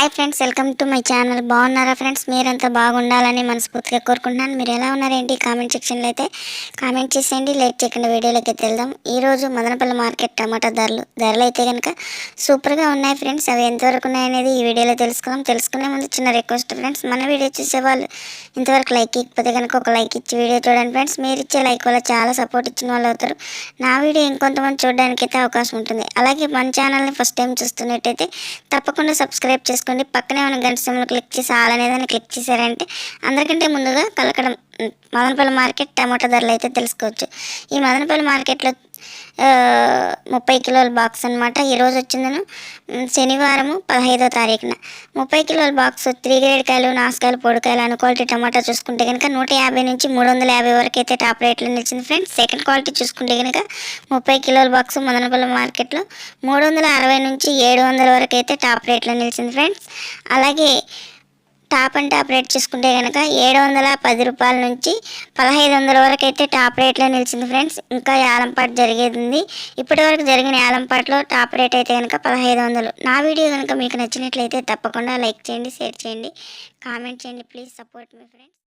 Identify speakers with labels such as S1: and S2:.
S1: Hi friends welcome to my channel బాగున్నారా friends మీరంతా బాగుండాలని మనస్ఫూర్తిగా కోరుకుంటున్నాను. మీరు ఎలా ఉన్నారేంటి? కామెంట్ సెక్షన్లో అయితే కామెంట్ చేసేయండి. లేట్ చేయకుండా వీడియోలోకి అయితే వెళ్దాం. ఈరోజు మదనపల్లి మార్కెట్ టమాటా ధరలు ధరలు అయితే కనుక సూపర్గా ఉన్నాయి ఫ్రెండ్స్ అవి ఎంతవరకు ఉన్నాయనేది ఈ వీడియోలో తెలుసుకుందాం. తెలుసుకునే ముందు చిన్న రిక్వెస్ట్ ఫ్రెండ్స్ మన వీడియో చూసే వాళ్ళు ఇంతవరకు లైక్ ఇకపోతే కనుక ఒక లైక్ ఇచ్చి వీడియో చూడండి ఫ్రెండ్స్ మీరు ఇచ్చే లైక్ వల్ల చాలా సపోర్ట్ ఇచ్చిన వాళ్ళు అవుతారు. నా వీడియో ఇంకొంతమంది చూడడానికి అయితే అవకాశం ఉంటుంది. అలాగే మన ఛానల్ని ఫస్ట్ టైం చూస్తున్నట్టయితే తప్పకుండా సబ్స్క్రైబ్ చేసుకోండి పక్కనే ఉన్న గంట సింబల్ క్లిక్ చేసి ఆల్ అనేదాన్ని క్లిక్ చేశారంటే అందరికంటే ముందుగా కలకడం మదనపల్లి మార్కెట్ టమాటో ధరలు అయితే తెలుసుకోవచ్చు. ఈ మదనపల్లి మార్కెట్లో ముప్పై కిలోల బాక్స్ అనమాట ఈరోజు వచ్చిందను. శనివారము పదహైదో తారీఖున. ముప్పై కిలోల బాక్స్ త్రీ గ్రేడ్ కాయలు నాసుకాయలు పొడికాయలు అను క్వాలిటీ టమాటా చూసుకుంటే కనుక నూట యాభై నుంచి మూడు వందల యాభై వరకు అయితే టాప్ రేట్లు నిలిచింది ఫ్రెండ్స్. సెకండ్ క్వాలిటీ చూసుకుంటే కనుక ముప్పై కిలోల బాక్స్ మదనపల్లి మార్కెట్లో మూడు వందల అరవై నుంచి ఏడు వందల వరకు అయితే టాప్ రేట్లో నిలిచింది ఫ్రెండ్స్. అలాగే టాప్ అండ్ టాప్ రేట్ చూసుకుంటే కనుక ఏడు వందల పది రూపాయల నుంచి పదహైదు వందల వరకు అయితే టాప్ రేట్లో నిలిచింది ఫ్రెండ్స్. ఇంకా యాలంపాటు జరిగేది ఉంది ఇప్పటి వరకు జరిగిన యాలంపాట్లో టాప్ రేట్ అయితే కనుక పదహైదు వందలు. నా వీడియో కనుక మీకు నచ్చినట్లయితే తప్పకుండా లైక్ చేయండి షేర్ చేయండి కామెంట్ చేయండి. ప్లీజ్ సపోర్ట్ మీ ఫ్రెండ్స్.